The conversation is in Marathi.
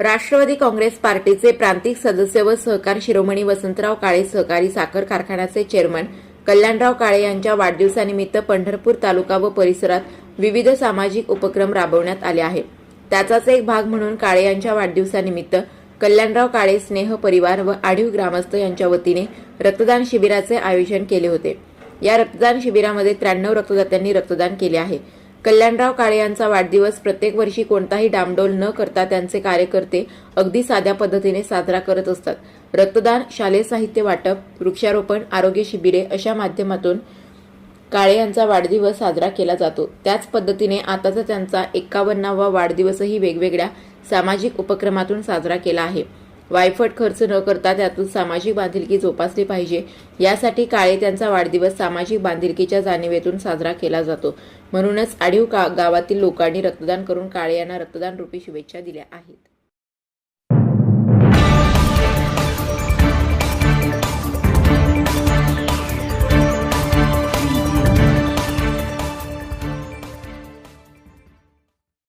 राष्ट्रवादी काँग्रेस पार्टीचे प्रांतिक सदस्य व सहकार शिरोमणी वसंतराव काळे सहकारी साखर कारखान्याचे चेअरमन कल्याणराव काळे यांच्या वाढदिवसानिमित्त पंढरपूर तालुका व परिसरात विविध सामाजिक उपक्रम राबवण्यात आले आहे त्याचाच एक भाग म्हणून काळे यांच्या वाढदिवसानिमित्त कल्याणराव काळे स्नेह परिवार व आढीव ग्रामस्थ यांच्या वतीने रक्तदान शिबिराचे आयोजन केले होते. या रक्तदान शिबिरामध्ये त्र्याण्णव रक्तदात्यांनी रक्तदान केले आहे. कल्याणराव काळे यांचा वाढदिवस प्रत्येक वर्षी कोणताही डामडोल न करता त्यांचे कार्यकर्ते अगदी साध्या पद्धतीने साजरा करत असतात. रक्तदान शालेय साहित्य वाटप वृक्षारोपण आरोग्य शिबिरे अशा माध्यमातून काळे यांचा वाढदिवस साजरा केला जातो. त्याच पद्धतीने आताचा त्यांचा एक्कावन्नावा वाढदिवसही वेगवेगळ्या सामाजिक उपक्रमातून साजरा केला आहे. वायफट खर्च न करता त्यातून सामाजिक बांधिलकी जोपासली पाहिजे. यासाठी काळे त्यांचा वाढदिवस सामाजिक बांधिलकीच्या जाणीवेतून साजरा केला जातो. म्हणूनच आढीव का गावातील लोकांनी रक्तदान करून काळे यांना रक्तदान रूपी शुभेच्छा दिल्या आहेत.